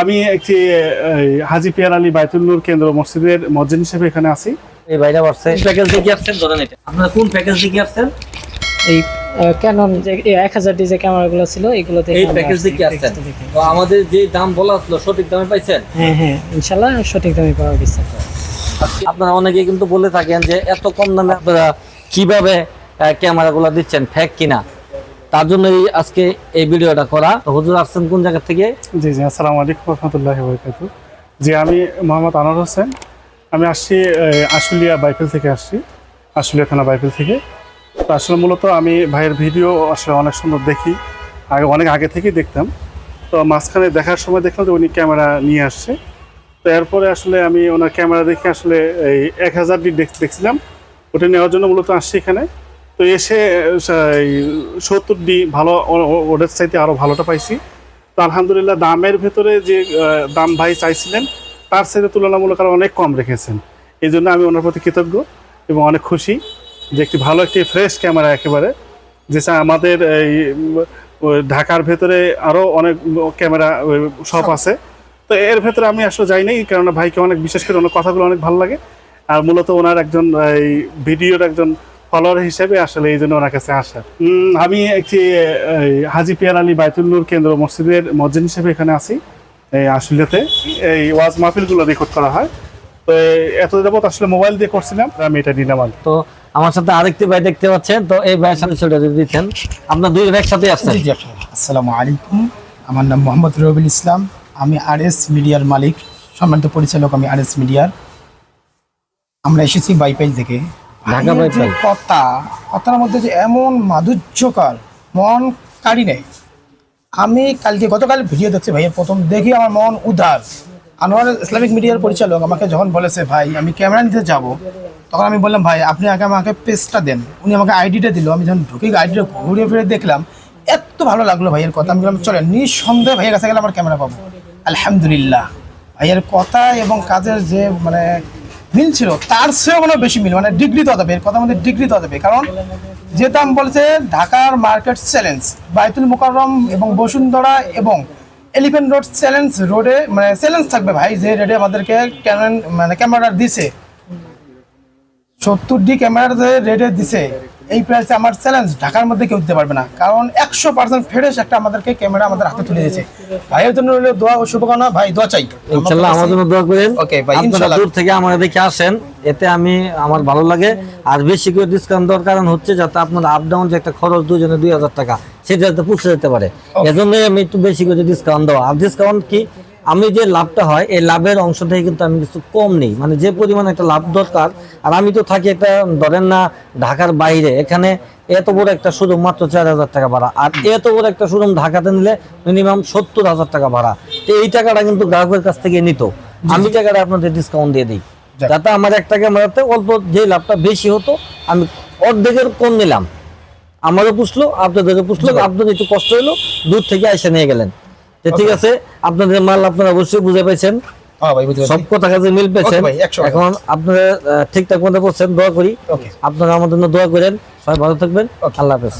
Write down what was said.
আমি একটি হাজি পিয়ার আলী বাইতুল নূর কেন্দ্র মসজিদের মসজিদ হিসেবে এখানে আছি। এই বাইরে বসছে। প্যাকেজ দিয়ে আসছেন? ধরেন এটা। আপনারা কোন প্যাকেজ দিয়ে আসছেন? এই ক্যানন যে এক হাজার যে ক্যামেরাগুলো ছিল এগুলো থেকে এই প্যাকেজ দিয়ে আসছেন? তো আমাদের যে দাম বলা ছিল সঠিক দামে পাইছেন? হ্যাঁ হ্যাঁ ইনশাল্লাহ সঠিক দামে পাওয়া গেছে। আপনারা অনেকে কিন্তু বলে থাকেন যে এত কম দামে আপনারা কীভাবে ক্যামেরাগুলো দিচ্ছেন? ফেক কিনা? তার জন্যই আজকে এই ভিডিওটা করা। হুজুর আসছেন কোন জায়গা থেকে? জি জি, আসসালামু আলাইকুম রহমতুল্লাহ বরকাতু জি, আমি মোহাম্মদ আনোয়ার হোসেন। আমি আসছি আশুলিয়া বাইফেল থেকে আসছি আশুলিয়া থানা বাইফেল থেকে। তো আসলে মূলত আমি ভাইয়ের ভিডিও আসলে অনেক সুন্দর দেখি, আগে, অনেক আগে থেকেই দেখতাম। তো মাঝখানে দেখার সময় দেখলাম যে উনি ক্যামেরা নিয়ে আসছে। তো এরপরে আসলে আমি ওনার ক্যামেরা দেখে আসলে এই এক হাজার ডি দেখছিলাম। ওটা নেওয়ার জন্য মূলত আসছি এখানে। তো এসে সত্তর ডি ভালো, ও- ও- ওটার চাইতে আরও ভালোটা পাইছি। তো আলহামদুলিল্লাহ দামের ভেতরে যে দাম ভাই চাইছিলেন, তার সাথে তুলনামূলক আরও অনেক কম রেখেছেন। এই জন্য আমি ওনার প্রতি কৃতজ্ঞ এবং অনেক খুশি যে একটি ভালো একটি ফ্রেশ ক্যামেরা একেবারে যেটা আমাদের এই ঢাকার ভেতরে আরও অনেক ক্যামেরা শপ আছে। তো এর ভেতরে আমি আসলে যাই নাই কারণ ভাইকে অনেক, বিশেষ করে ওনার কথাগুলো অনেক ভালো লাগে। আর মূলত ওনার একজন, এই, ভিডিওর একজন ফলোয়ার হিসেবে আসলে এই জন্য ওনার কাছে আসা। আমি একটি হাজি পিয়ার আলী বাইতুল নূর কেন্দ্র মসজিদের মসজিদ হিসেবে এখানে আছি এই আশুলিয়াতে। এই ওয়াজ মাহফিলগুলো রেকর্ড করা হয়। তো এত যাবত আসলে মোবাইল দিয়ে করছিলাম আমি এটা নিলাম তো আমার সাথে আরেকটি ভাই দেখতে পাচ্ছেন তো এই ভাইয়ের সাথে ছবিটা যদি দিচ্ছেন আপনার দুই একসাথে আসছেন আসসালামু আলাইকুম আমার নাম মোহাম্মদ রবিউল ইসলাম আমি আর এস মিডিয়ার মালিক সম্মানিত পরিচালক আমি আর এস মিডিয়ার। আমরা এসেছি বাইপাইল থেকে। ঢাকা কথা কথার মধ্যে যে এমন মাধুর্যকর মন কাড়ি নেই। আমি কালকে গতকাল ভিডিও দেখছি ভাইয়ের প্রথম দেখি আমার মন উদার। আনোয়ার ইসলামিক মিডিয়ার পরিচালক আমাকে যখন বলেছে ভাই আমি ক্যামেরা নিতে যাব। তখন আমি বললাম ভাই আপনি আগে আমাকে পেজটা দেন। উনি আমাকে আইডিটা দিল। আমি যখন ঢুকে আইডিটা ঘুরে ফিরে দেখলাম এত ভালো লাগল ভাইয়ের কথা। আমি বললাম চলেন নিঃসন্দেহে ভাইয়ের কাছে গেলে আমার ক্যামেরা পাবো। আলহামদুলিল্লাহ। ভাইয়ের কথা এবং কাজের যে মানে মিল ছিল, তার চেয়েও মানে বেশি মিল মানে ডিগ্রি তো যাবে এর কথা আমাদের ডিগ্রি তো যাবে কারণ যে দাম বলছে ঢাকার মার্কেট চ্যালেঞ্জ, বাইতুল মোকাররম এবং বসুন্ধরা এবং এলিফেন্ট রোড চ্যালেঞ্জ রোডে মানে চ্যালেঞ্জ থাকবে ভাই, যে রেডে আমাদেরকে ক্যামেরা মানে ক্যামেরা দিছে। সত্তর ডি ক্যামেরার যে রেটে দিছে এই প্রাইসে আমার চ্যালেঞ্জ ঢাকার মধ্যে কেউ দিতে পারবে না। কারণ একশো পার্সেন্ট ফ্রেশ একটা আমাদেরকে ক্যামেরা আমাদের হাতে তুলে দিয়েছে। ভাইয়ের জন্য রইল দোয়া ও শুভকামনা। ভাই দোয়া চাই। ইনশাল্লাহ আমার জন্য দোয়া করেন। Okay, ভাই, আপনারা ইনশাল্লাহ। দূর থেকে আমাদের দেখে আসেন। এতে আমি আমার ভালো লাগে। আর বেশি করে ডিসকাউন্ট দেওয়ার কারণ হচ্ছে যাতে আপনার আপ ডাউন যে একটা খরচ দুজনে দুই হাজার টাকা সেটা যাতে পুষে যেতে পারে। এজন্যই আমি একটু বেশি করে ডিসকাউন্ট দেওয়া। আর ডিসকাউন্ট কি? আমি যে লাভটা হয় এই লাভের অংশ থেকে কিন্তু আমি কিছু কম নেই। মানে যে পরিমাণ একটা লাভ দরকার আর আমি তো থাকি একটা ধরেন না ঢাকার বাইরে এখানে এত বড় একটা শোরুম মাত্র চার হাজার টাকা ভাড়া। আর এত বড় একটা শোরুম ঢাকাতে নিলে মিনিমাম সত্তর হাজার টাকা ভাড়া। তো এই টাকাটা কিন্তু গ্রাহকের কাছ থেকে নিত। আমি টাকাটা আপনাদের ডিসকাউন্ট দিয়ে দিই। যাতে আমার এক টাকা অল্প যে লাভটা বেশি হতো আমি অর্ধেকের কম নিলাম। আমারও পুষলো আপনাদেরও পুষলো আপনাদের একটু কষ্ট হলো দূর থেকে এসে নিয়ে গেলেন। ঠিক আছে আপনাদের মাল আপনারা অবশ্যই বুঝে পেয়েছেন হ্যাঁ সব কথা কাজে মিল পেয়েছেন। Okay ভাই, 100 এখন আপনারা ঠিকঠাক মতো করছেন দোয়া করি। আপনারা আমাদের জন্য দোয়া করেন। সবাই ভালো থাকবেন। আল্লাহ হাফেজ।